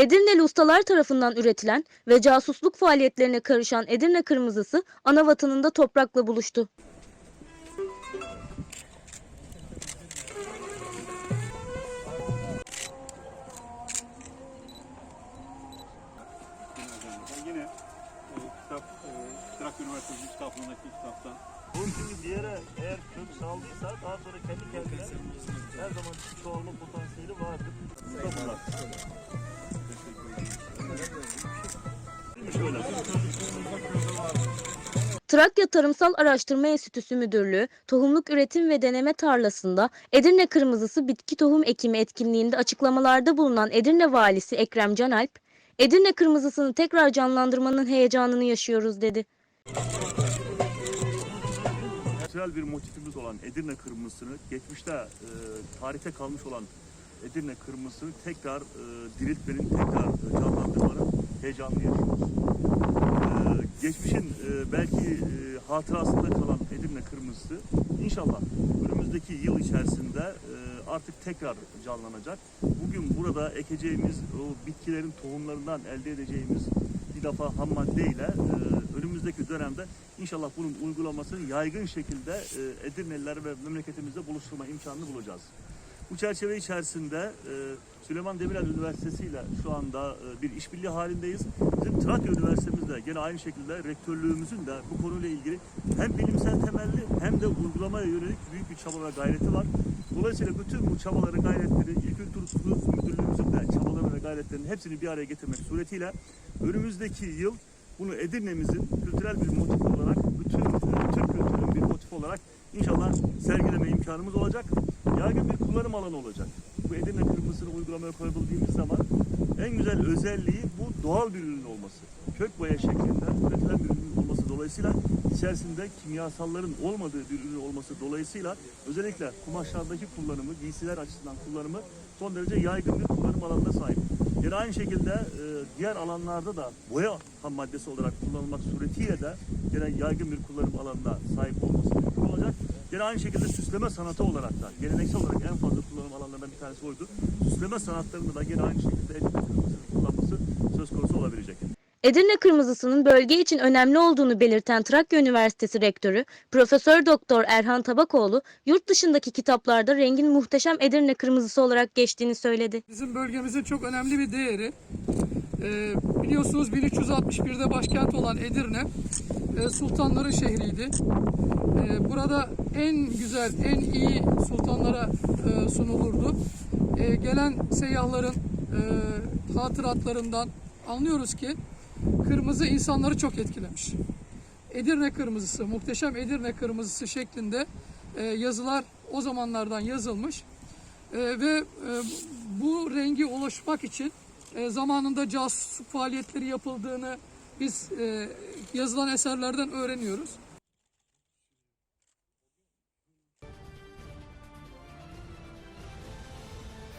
Edirneli ustalar tarafından üretilen ve casusluk faaliyetlerine karışan Edirne kırmızısı ana vatanında toprakla buluştu. Yine e, kitap, e, Trakya Üniversitesi kitaplığındaki kitaptan Bu şimdi bir yere eğer kök saldıysa daha sonra kendi kendine her zaman çoğalma potansiyeli vardır. Bu Trakya Tarımsal Araştırma Enstitüsü Müdürlüğü Tohumluk Üretim ve Deneme Tarlası'nda Edirne Kırmızısı bitki tohum ekimi etkinliğinde açıklamalarda bulunan Edirne Valisi Ekrem Canalp, Edirne Kırmızısını tekrar canlandırmanın heyecanını yaşıyoruz dedi. Kültürel bir motifimiz olan Edirne kırmızısını, geçmişte e, tarihte kalmış olan Edirne kırmızısını tekrar e, diriltmenin, tekrar e, canlandırmanın heyecanını yaşıyoruz. Geçmişin e, belki e, hatırasında kalan Edirne kırmızısı inşallah önümüzdeki yıl içerisinde e, artık tekrar canlanacak. Bugün burada ekeceğimiz o bitkilerin tohumlarından elde edeceğimiz bir defa ham maddeyle e, önümüzdeki dönemde inşallah bunun uygulamasını yaygın şekilde e, Edirneliler ve memleketimizde buluşturma imkanını bulacağız. Bu çerçeve içerisinde e, Süleyman Demirel Üniversitesi ile şu anda e, bir işbirliği halindeyiz. Bizim Trakya Üniversitemizde gene aynı şekilde rektörlüğümüzün de bu konuyla ilgili hem bilimsel temelli hem de uygulamaya yönelik büyük bir çaba ve gayreti var. Dolayısıyla bütün bu çabaları, gayretleri, İl Kültür Müdürlüğümüzün de çabaları ve gayretlerinin hepsini bir araya getirmek suretiyle önümüzdeki yıl bunu Edirne'mizin kültürel bir motif olarak, e, Türk kültürünün bir motif olarak inşallah sergileme imkanımız olacak. Yaygın bir kullanım alanı olacak. Bu Edirne kırmızısını uygulamaya koyabildiğimiz zaman en güzel özelliği bu doğal bir ürün olması. Kök boya şeklinde üretilen bir ürün olması dolayısıyla içerisinde kimyasalların olmadığı bir ürün olması dolayısıyla özellikle kumaşlardaki kullanımı, giysiler açısından kullanımı son derece yaygın bir kullanım alanına sahip. Yine aynı şekilde e, diğer alanlarda da boya ham maddesi olarak kullanılmak suretiyle de yine yaygın bir kullanım alanına sahip olması mümkün olacak. Yine aynı şekilde süsleme sanatı olarak da geleneksel olarak en fazla kullanım alanlarından bir tanesi oydu. Süsleme sanatlarında da yine aynı şekilde el kullanması söz konusu olabilecek. Edirne Kırmızısı'nın bölge için önemli olduğunu belirten Trakya Üniversitesi Rektörü Profesör Doktor Erhan Tabakoğlu, yurt dışındaki kitaplarda rengin muhteşem Edirne Kırmızısı olarak geçtiğini söyledi. Bizim bölgemizin çok önemli bir değeri. Ee, biliyorsunuz 1361'de başkent olan Edirne e, sultanların şehriydi. Ee, burada en güzel, en iyi sultanlara e, sunulurdu. Ee, gelen seyyahların e, hatıratlarından anlıyoruz ki kırmızı insanları çok etkilemiş. Edirne kırmızısı, muhteşem Edirne kırmızısı şeklinde e, yazılar o zamanlardan yazılmış. E, ve e, bu rengi ulaşmak için e, zamanında casusluk faaliyetleri yapıldığını biz e, yazılan eserlerden öğreniyoruz.